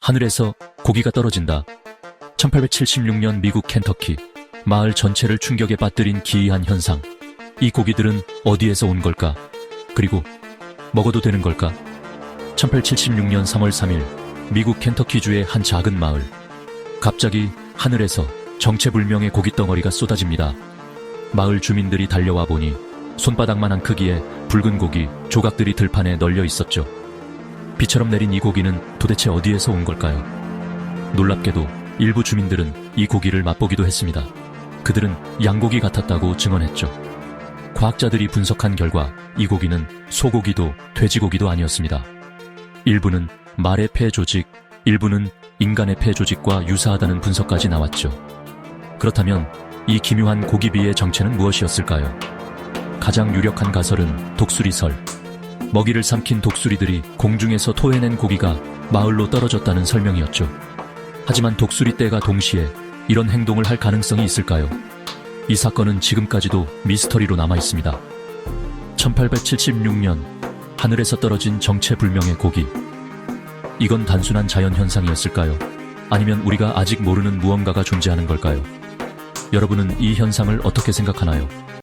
하늘에서 고기가 떨어진다. 1876년 미국 켄터키 마을 전체를 충격에 빠뜨린 기이한 현상. 이 고기들은 어디에서 온 걸까? 그리고 먹어도 되는 걸까? 1876년 3월 3일 미국 켄터키주의 한 작은 마을. 갑자기 하늘에서 정체불명의 고기 덩어리가 쏟아집니다. 마을 주민들이 달려와 보니 손바닥만한 크기의 붉은 고기 조각들이 들판에 널려 있었죠. 비처럼 내린 이 고기는 도대체 어디에서 온 걸까요? 놀랍게도 일부 주민들은 이 고기를 맛보기도 했습니다. 그들은 양고기 같았다고 증언했죠. 과학자들이 분석한 결과 이 고기는 소고기도 돼지고기도 아니었습니다. 일부는 말의 폐 조직, 일부는 인간의 폐 조직과 유사하다는 분석까지 나왔죠. 그렇다면 이 기묘한 고기비의 정체는 무엇이었을까요? 가장 유력한 가설은 독수리설. 먹이를 삼킨 독수리들이 공중에서 토해낸 고기가 마을로 떨어졌다는 설명이었죠. 하지만 독수리 떼가 동시에 이런 행동을 할 가능성이 있을까요? 이 사건은 지금까지도 미스터리로 남아 있습니다. 1876년 하늘에서 떨어진 정체불명의 고기. 이건 단순한 자연 현상이었을까요? 아니면 우리가 아직 모르는 무언가가 존재하는 걸까요? 여러분은 이 현상을 어떻게 생각하나요?